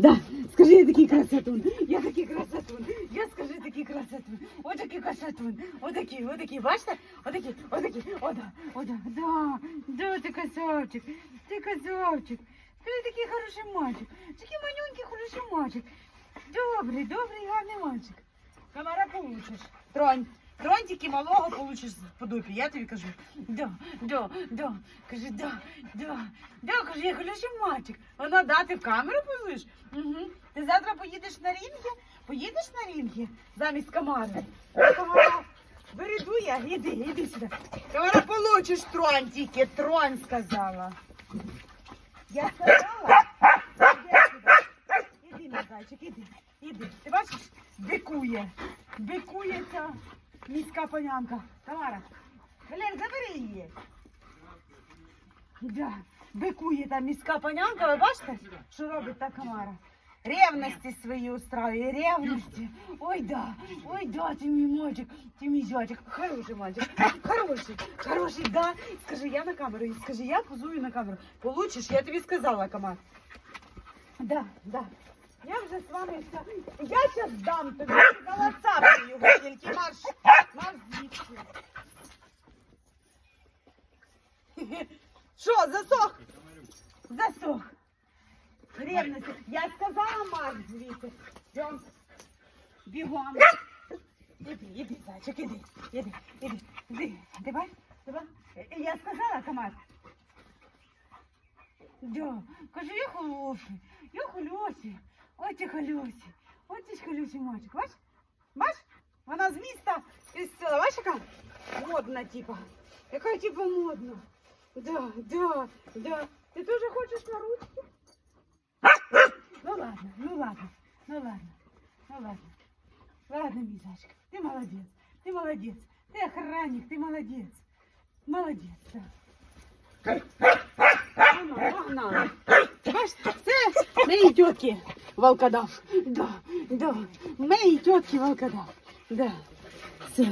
Да, скажи, я такий красотун, я такий красотун, я скажи такий красотун, отакий красотун, отакий, отакий, бачите? Отакий, отакий, ода, ода, да, да, ти красавчик, ти красавчик, ти такий хороший мальчик, такий манюнький хороший мальчик, добрий, добрий, гарний мальчик. Комара получиш, тронь. Тронь малого получиш по дупі, я тобі кажу. Да, да, да. Кажи, да, да, да, кажи, я хороший мальчик. Вона да, ти в камеру позиш? Угу. Ти завтра поїдеш на рінги? Поїдеш на рінги замість комари? Комара, береду я, іди, іди сюди. Комара, получиш тронь тільки, тронь сказала. Я сказала? Іди. Іди, мій зайчик, іди, іди. Ти бачиш, бикує, бикує ця міська панянка. Тамара, Глен, забери її. Да, бикує та міська панянка, ви бачите, що робить та комара? Ревності свої устраює, ревності. Ой, да, ой, да, ти мій мальчик, ти мій зятик, хороший мальчик, хороший, хороший, да. Скажи, я на камеру, скажи, я позую на камеру. Получиш, я тобі сказала, комар. Да, да. Я вже з вами все. Я зараз дам тобі голоса його, тільки марш, марш Що, засох? Засох. Ревності. Я сказала марш звідси. Йдем. Бігом. Іди, іди, зайчик, іди, іди, іди, іди. Давай, давай. Я сказала, Тамар. Да, кажи, я хороший, я хороший. Ой, ти хороший. Ой, ти ж хороший мальчик. Бач? Бач? Вона з міста із села. Бач, яка модна, типа. Яка типа модна. Да, да, да. Ти теж хочеш на ручки? Ну ладно, ну ладно, ну ладно, ну ладно. Ладно, мій зайчик, ти молодець, ти молодець. Ти охранник, ти молодець. Молодець, так. Погнали, погнали. Бачиш, це моєї тітки волкодав. Да, да, моєї тітки волкодав. Да. Все.